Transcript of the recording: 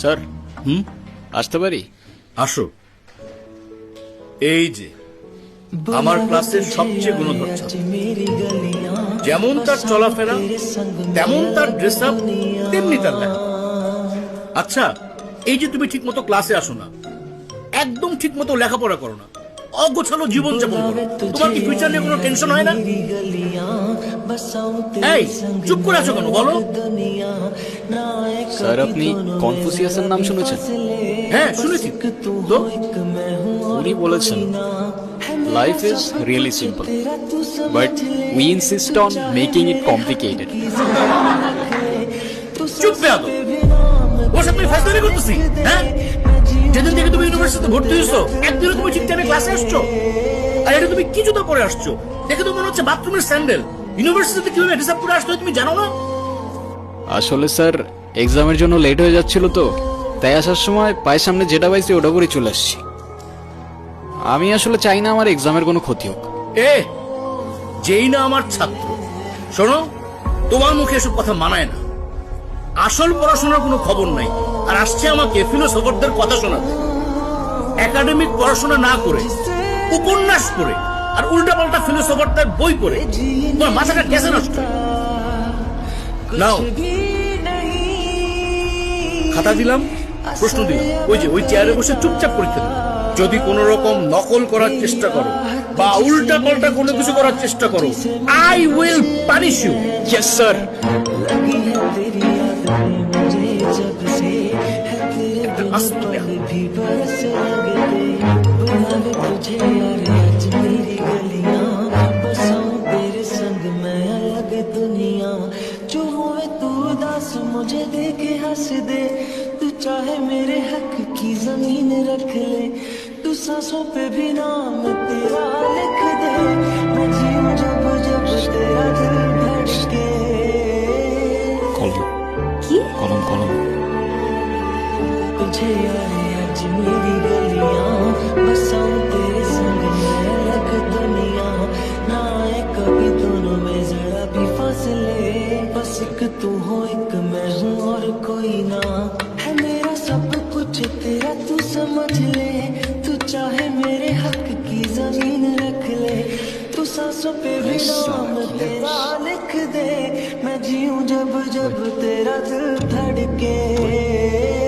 Sir, হুম? আসতে পারি? আসো। এই যে, আমার ক্লাসের সবচেয়ে গুণধর ছাত্র যেমন তার চলাফেরা, তেমন তার ড্রেস আপ তেমনি তার লেখা। আচ্ছা এই যে তুমি ঠিক মতো ক্লাসে আসো না, একদম ঠিক মতো লেখাপড়া করো না, অগোছালো জীবন যাপন করো। তোমার কি ফিউচার নিয়ে কোনো টেনশন হয় না? এই চুপ করে আছো কেন? বলো। স্যার আপনি কনফুসিয়াসের নাম শুনেছেন? হ্যাঁ শুনেছি। তো? উনি বলেছেন life is really simple but we insist on making it complicated চুপ বেয়াদব ওর সাথে আমি ফাজলামি করতেছি হ্যাঁ? যেদিন থেকে তুমি ইউনিভার্সিটিতে ভর্তি হয়েছো একদিনও তুমি ঠিক টাইমে ক্লাসে আসছো? আর এটা তুমি কি জুতো পরে আসছো? দেখে তো মনে হচ্ছে বাথরুমের স্যান্ডেল ইউনিভার্সিটিতে কীভাবে রিসার্ভ করে আসতে হয় তুমি জানো না? আসলে স্যার এক্সামের জন্য লেট হয়ে যাচ্ছিল তো। তাই আসার সময় পায়ের সামনে যেটা পাইছি ওটা করে চলে আসছি। আমি আসলে চাই না আমার এক্সামের কোনো ক্ষতি হোক। এ যেই না আমার ছাত্র। শোনো তোমার মুখে এসব কথা মানায় না। আসল পড়াশোনার কোনো খবর নাই। আর আসছে আমাকে ফিলোসফারদের কথা শোনাতে। একাডেমিক পড়াশোনা না করে উপন্যাস পড়ে আর উল্টাপাল্টা ফিলোসফারদের বই পড়ে। তোমার মাথাটা কেসে নষ্ট। নাও। খাতা দিলাম প্রশ্ন দিলাম। ওই যে ওই চেয়ারে বসে চুপচাপ পরীক্ষা দিলাম। যদি কোন রকম নকল করার চেষ্টা করো বা উল্টা পাল্টা কোনো কিছু করার চেষ্টা করো I will punish you yes sir दे दुनिया चुहुए तू दस मुझे दे के हंस दे। तू चाहे मेरे हक की ज़मीन रख ले तू सासों पे भी नाम तेरा लिख दे। मैं जीऊं जब जब तेरा दिल धड़के कॉल कॉल और कोई ना। है मेरा सब कुछ तेरा तू समझ ले। तू चाहे मेरे हक की ज़मीन रख ले। तू सांसों पे भी नाम तेरा लिख दे। मैं जीऊं जब जब तेरा दिल धड़के।